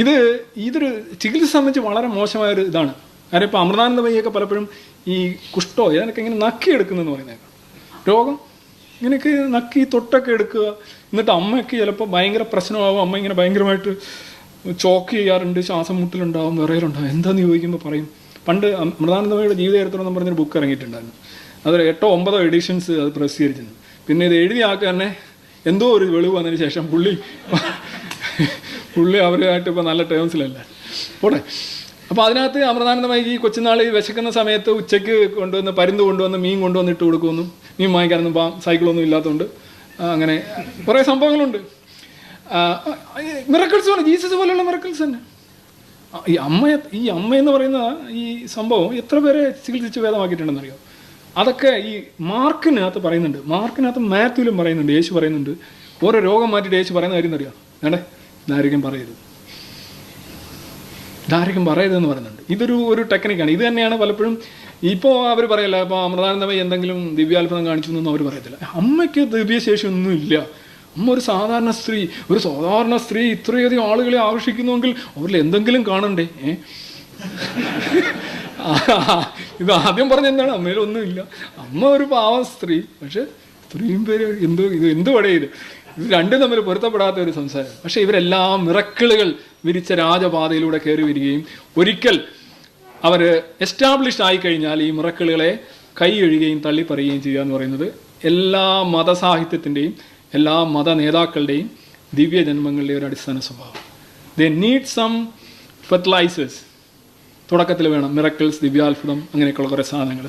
ഇത് ഇതൊരു ചികിത്സ സംബന്ധിച്ച് വളരെ മോശമായൊരു ഇതാണ്. കാരണം ഇപ്പോൾ അമൃതാനന്ദമയ്യൊക്കെ പലപ്പോഴും ഈ കുഷ്ടോ ഇതിനൊക്കെ ഇങ്ങനെ നക്കി എടുക്കുന്നെന്ന് പറയുന്നേക്കാം. രോഗം ഇങ്ങനെയൊക്കെ നക്കി തൊട്ടൊക്കെ എടുക്കുക. എന്നിട്ട് അമ്മയൊക്കെ ചിലപ്പോൾ ഭയങ്കര പ്രശ്നമാകും. അമ്മ ഇങ്ങനെ ഭയങ്കരമായിട്ട് ചോക്ക് ചെയ്യാറുണ്ട് ശ്വാസം മുട്ടലുണ്ടാവും വിറയലുണ്ടാവും. എന്താന്ന് ചോദിക്കുമ്പോൾ പറയും. പണ്ട് അമൃതാനന്ദമയുടെ ജീവിതചരിത്രം എന്ന് പറഞ്ഞൊരു ബുക്ക് ഇറങ്ങിയിട്ടുണ്ടായിരുന്നു. അതൊരു എട്ടോ ഒമ്പതോ എഡിഷൻസ് അത് പ്രസിദ്ധീകരിച്ചിരുന്നു. പിന്നെ ഇത് എഴുതിയ ആൾക്കാരനെ എന്തോ ഒരു വെളിവ് വന്നതിന് ശേഷം പുള്ളി പുള്ളി അവരുമായിട്ട് ഇപ്പോൾ നല്ല ടേംസിലല്ല പോട്ടെ. അപ്പോൾ അതിനകത്ത് അമൃതാനന്ദമായി ഈ കൊച്ചുനാൾ ഈ വിശക്കുന്ന സമയത്ത് ഉച്ചയ്ക്ക് കൊണ്ടുവന്ന് പരുന്ത് കൊണ്ടുവന്ന് മീൻ കൊണ്ടുവന്ന് ഇട്ട് കൊടുക്കുമെന്നു മീൻ വാങ്ങിക്കാനൊന്നും പാ സൈക്കിളൊന്നും ഇല്ലാത്തതുകൊണ്ട് അങ്ങനെ കുറേ സംഭവങ്ങളുണ്ട്. മിറക്കിൾസ് പോലെ ജീസസ് പോലെയുള്ള മിറക്കിൾസ് തന്നെ. ഈ അമ്മ ഈ അമ്മ എന്ന് പറയുന്ന ഈ സംഭവം എത്ര പേരെ ചികിത്സിച്ച് ഭേദമാക്കിയിട്ടുണ്ടെന്നറിയോ? അതൊക്കെ ഈ മാർക്കിനകത്ത് പറയുന്നുണ്ട്. മാർക്കിനകത്ത് മാത്യുവിലും പറയുന്നുണ്ട്. യേശു പറയുന്നുണ്ട്. ഓരോ രോഗം മാറ്റിയിട്ട് യേശു പറയുന്ന കാര്യം എന്നറിയാം വേണ്ടേ ഇതായിരിക്കും പറയരുത്. ഇതായിരിക്കും പറയരുതെന്ന് പറയുന്നുണ്ട്. ഇതൊരു ഒരു ടെക്നിക്കാണ്. ഇത് തന്നെയാണ് പലപ്പോഴും ഇപ്പോൾ അവർ പറയല്ല ഇപ്പോൾ അമൃതാനന്ദമയി എന്തെങ്കിലും ദിവ്യാത്ഭുതം കാണിച്ചു എന്നൊന്നും അവർ പറയത്തില്ല. അമ്മയ്ക്ക് ദിവ്യശേഷി ഒന്നും ഇല്ല. അമ്മ ഒരു സാധാരണ സ്ത്രീ ഒരു സാധാരണ സ്ത്രീ ഇത്രയധികം ആളുകളെ ആകർഷിക്കുന്നുവെങ്കിൽ അവരിൽ എന്തെങ്കിലും കാണണ്ടേ? ഏ? ഇത് ആദ്യം പറഞ്ഞ എന്താണ്? അമ്മയിലൊന്നുമില്ല അമ്മ ഒരു പാവം സ്ത്രീ പക്ഷെ ഇത്രയും പേര് എന്തോ ഇത് എന്ത് ഇത്? ഇത് രണ്ടും തമ്മിൽ പൊരുത്തപ്പെടാത്ത ഒരു സംസാരം. പക്ഷെ ഇവരെല്ലാം മിറക്കിളുകൾ വിരിച്ച രാജപാതയിലൂടെ കയറി വരികയും ഒരിക്കൽ അവർ എസ്റ്റാബ്ലിഷ് ആയി കഴിഞ്ഞാൽ ഈ മിറക്കിളുകളെ കൈ എഴുകയും തള്ളിപ്പറയുകയും ചെയ്യുക എന്ന് പറയുന്നത് എല്ലാ മതസാഹിത്യത്തിന്റെയും എല്ലാ മത നേതാക്കളുടെയും ദിവ്യജന്മങ്ങളുടെയും ഒരു അടിസ്ഥാന സ്വഭാവം. ദ നീഡ് സം ഫെർട്ടിലൈസേഴ്സ് തുടക്കത്തിൽ വേണം. മിറക്കിൾസ് ദിവ്യാത്ഭുതം അങ്ങനെയൊക്കെയുള്ള കുറേ സാധനങ്ങൾ.